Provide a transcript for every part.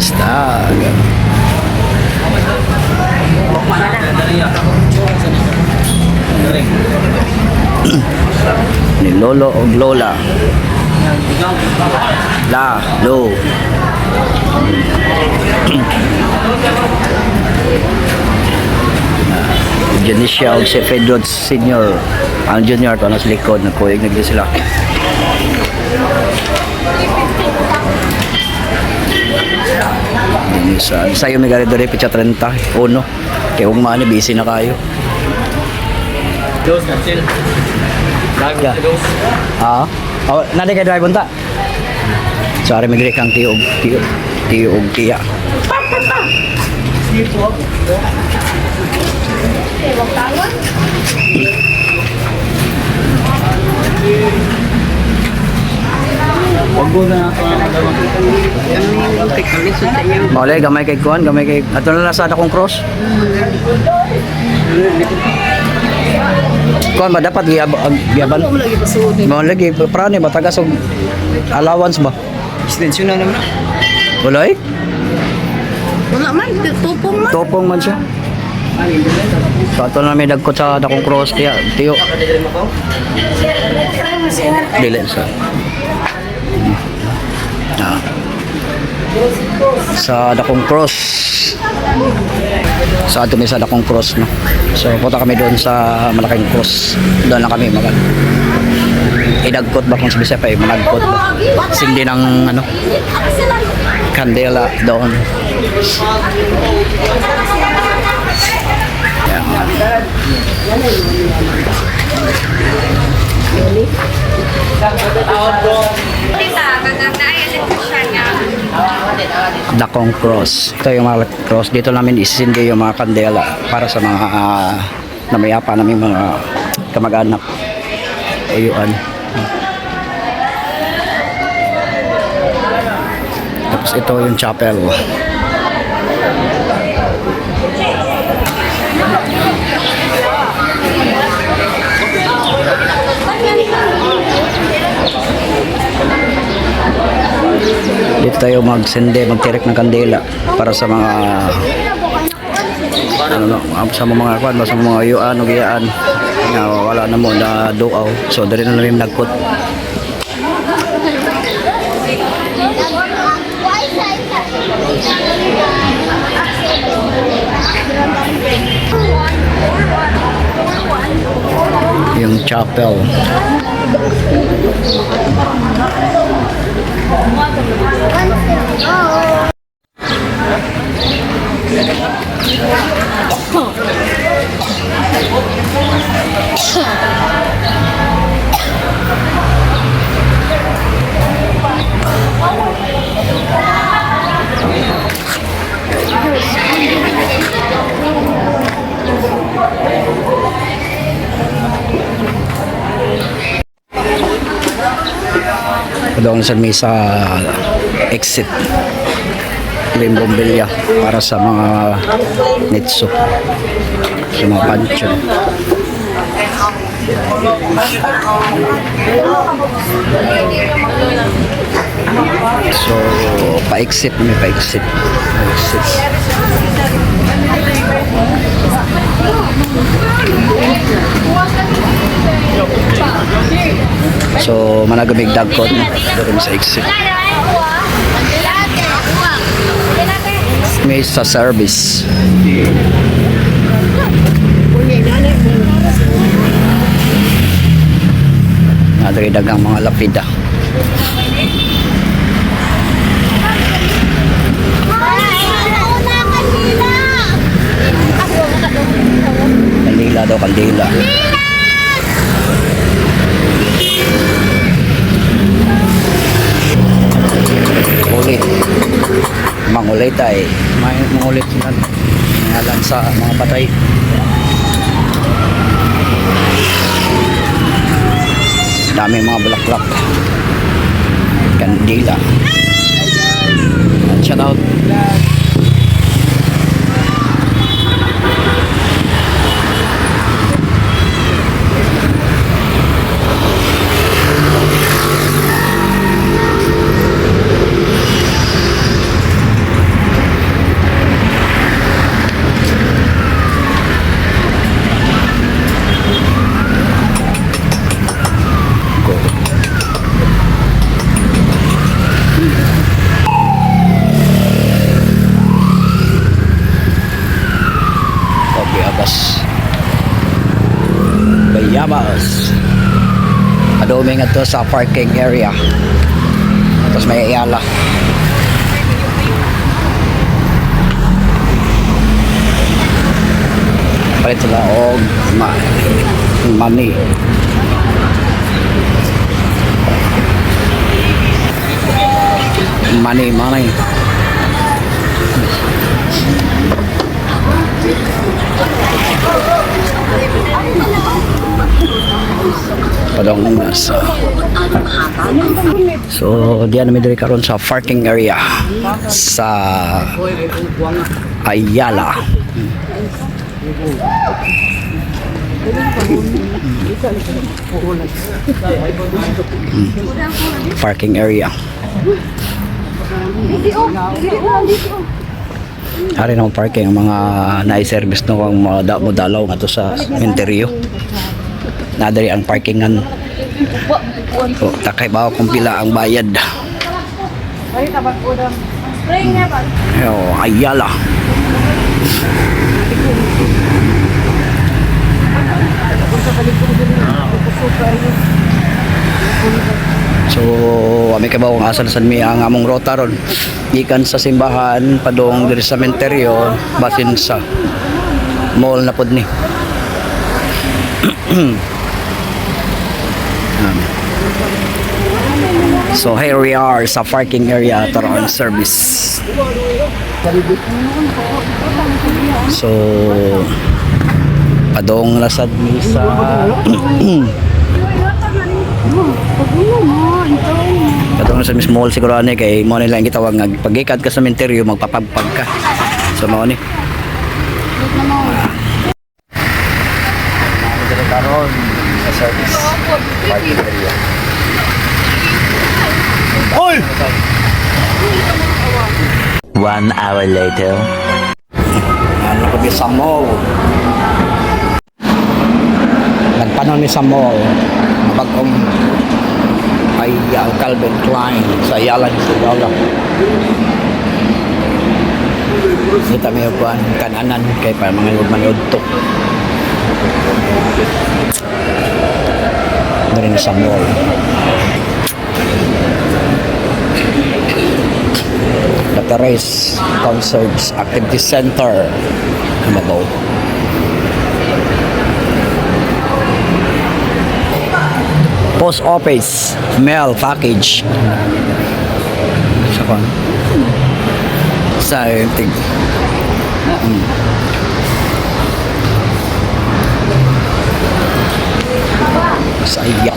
Kabista. Ni Lolo o Lola. La, Lo. Janisha o si Fedrod Senior ang junior to sa likod nagkuig nagdi sila sa sayo may gari dore picha 30 uno kay kung mani busy na kayo Dos na chill. Lagi Yeah. dos. ah oh nali kay drive punta sorry may gari kang tiog tiog tiog tiya Wag mo Mawala gamay kay kuan gamay kay ato na lasada kong cross kuan ba dapat giyab giyaban mo lagi prane ba tagas og allowance ba Extension na naman. wala eh Wala man, tupong man. topong man siya so ato na may dagkot sa dakong cross tiya tiyo dili sa ah. sa dakong cross. Sa ato may sa dakong cross no? So punta kami doon sa malaking cross. Doon lang kami mag idagkot ba kung sabi pa eh managkot ba? Sindi ng ano kandela doon. Tita, niya. Dakong Cross. Ito yung mga cross. Dito namin isindi yung mga kandela para sa mga uh, namayapa namin mga kamag-anak. Ayuan. Tapos ito yung chapel. Dito tayo magsindi, magtirik ng kandela para sa mga ano no, sa mga kwan sa mga ayuan o giyaan nga wala na mo na duaw. So dali na namin nagkot. Yung chapel. 我怎么了？Doon sa misa exit. Limbong Bilya para sa mga nitso. Sa mga pancho. So pa-exit may pa-exit. Pa-exit so managamig dagkot doon sa exit may sa service Nadari dagang mga lapida. Kandila daw, kandila. Ulit. Mangulit ay. May mangulit sila. Ngalan sa mga patay. Dami mga bulaklak. Kandila. Shout out. Nga to sa parking area. Tapos may iyala. Palit sila og ma money. Money, money. Padong nasa. So, diyan namin diri karon sa parking area sa Ayala. Parking area. Ari ng parking mga na-service no ang mga mo dalaw nga to sa interior. Nadari ang parkingan. O, takay ba kung pila ang bayad. Yo, Ayala. So, kami kabaw ang asal sa mi ang among rota ron. Gikan sa simbahan, padong diri sa sementeryo, basin sa mall na pod ni. So here we are sa parking area Taron service. So padong lasad mi sa Padong sa mismo mall siguro ani kay mo nila ang gitawag nga pagikad ka sa sementeryo magpapagpag ka. So mao ni. Taron sa service parking area. One hour later. Ano ko di sa mall. Nagpanon ni sa mall. Mabagong ay ang Calvin Klein sa Yala di sa Yala. Kita may upuan kananan kay pa mga manood to. Dari sa mall. The Terrace Concerts Activity Center. Mabaw. Post Office Mail Package. Sa kon. Sa tig. Mm. Sa iya.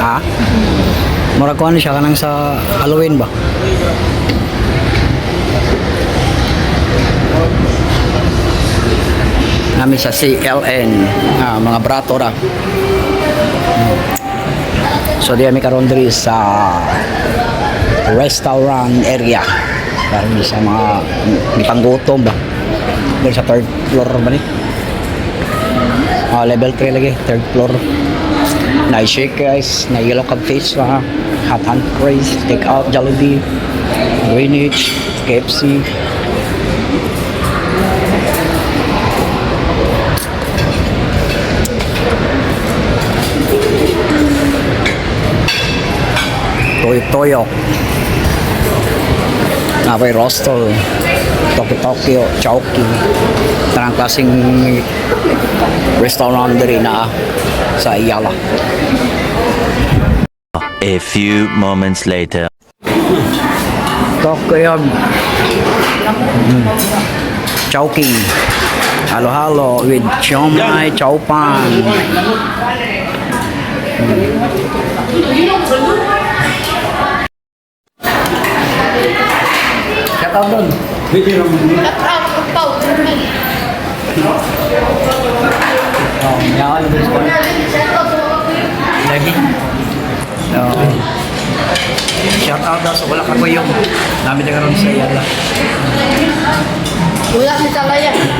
Ha? Mura ko ano siya kanang sa Halloween ba? Namin sa CLN, ah, mga brato ra. So di kami karon diri sa restaurant area. Para sa mga panggutom ba. Diri sa third floor ba ni? Ah, level 3 lagi, third floor. Na shake guys, na yellow cab fish ha. Hot hand fries, take out Jollibee, Greenwich, KFC. Toyo Toyo. Napay Rostol, Tokyo Tokyo, Chowky. Tanang klaseng restaurant diri na sa Ayala. A few moments later. Tokyo. Mm. Chowking. Halo-halo with siomai, chowpan. Shout out doon. Oh, yan. Lagi. Oo. Shout sa wala ka namin na karon sa Ayala. Wala si Salayan.